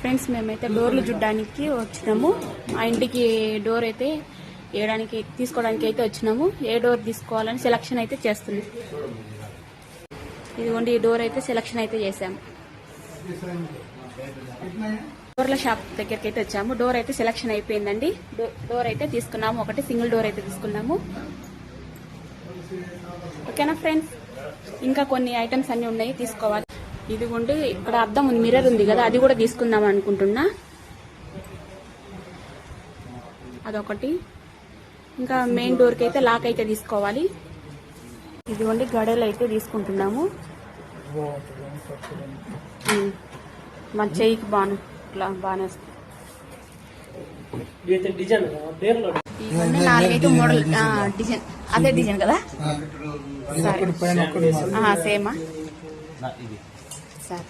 Friends మేమైతే డోర్లు చూడడానికి వచ్చినాము. మా ఇంటికి డోర్ అయితే వేయడానికి తీసుకోవడానికి అయితే వచ్చినాము. ఏ డోర్ తీసుకోవాలని సెలక్షన్ అయితే చేస్తుంది ఇదిగోండి ఈ డోర్ అయితే సెలక్షన్ అయితే చేసాము డోర్ల షాప్ దగ్గరికి అయితే వచ్చాము. డోర్ అయితే సెలక్షన్ అయిపోయిందండి. డోర్ అయితే తీసుకున్నాము. ఒకటి సింగిల్ డోర్ అయితే తీసుకున్నాము. ఓకేనా ఫ్రెండ్స్? ఇంకా కొన్ని ఐటమ్స్ అన్ని ఉన్నాయి. తీసుకోవాలి. ఇదిగోండి ఇక్కడ అద్దం ఉంది మిర్రర్ ఉంది కదా అది కూడా తీసుకుందాం అనుకుంటున్నా. అదొకటి. ఇంకా మెయిన్ డోర్కి అయితే లాక్ అయితే తీసుకోవాలి. ఇదిగోండి గడలు అయితే తీసుకుంటున్నాము. మా చెయ్యికి బాను ఇట్లా బాగానే ఇవన్నీ నాలుగైతే మోడల్ డిజైన్. అదే డిజైన్ కదా? ఇది ఒకటి పైన ఒకటి మాది. సేమా ఇది. సరే.